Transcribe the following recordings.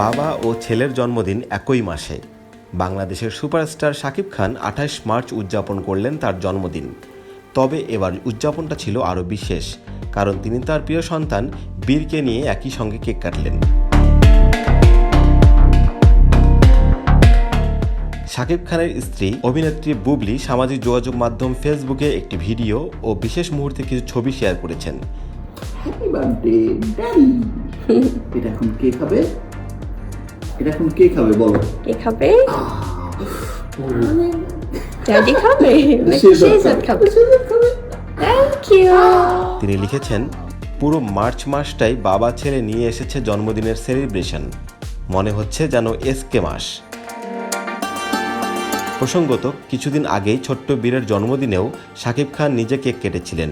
বাবা ও ছেলের জন্মদিন একই মাসে। বাংলাদেশের সুপারস্টার শাকিব খান আঠাশ মার্চ উদযাপন করলেন তার জন্মদিন। তবে এবার উদযাপনটা ছিল আরও বিশেষ কারণ তিনি তার প্রিয় সন্তান বীরকে নিয়ে একই সঙ্গে কেক কাটলেন। শাকিব খানের স্ত্রী অভিনেত্রী বুবলি সামাজিক যোগাযোগ মাধ্যম ফেসবুকে একটি ভিডিও ও বিশেষ মুহূর্তে কিছু ছবি শেয়ার করেছেন। হ্যাপি বার্থডে ড্যাডি এটা এখন কে খাবে এটা এখন কে খাবে বলো? কে খাবে? ড্যাডি খাবে? শেজাদ খাবে। থ্যাংক ইউ তিনি লিখেছেন পুরো মার্চ মাসটাই বাবা ছেলে নিয়ে এসেছে জন্মদিনের সেলিব্রেশন। মনে হচ্ছে যেন এসকে মাস। প্রসঙ্গত কিছুদিন আগেই ছোট্ট বীরের জন্মদিনেও শাকিব খান নিজে কেক কেটেছিলেন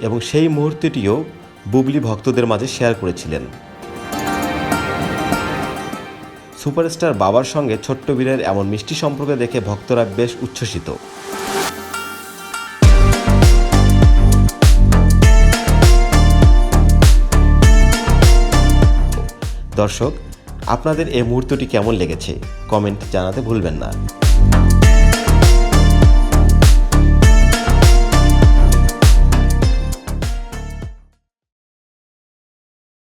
এবং সেই মুহূর্তটিও বুবলি ভক্তদের মাঝে শেয়ার করেছিলেন। সুপারস্টার বাবার সঙ্গে ছোট্ট বীরের এমন মিষ্টি সম্পর্ক দেখে ভক্তরা বেশ উচ্ছ্বসিত। দর্শক, আপনাদের এই মুহূর্তটি কেমন লেগেছে? কমেন্ট জানাতে ভুলবেন না।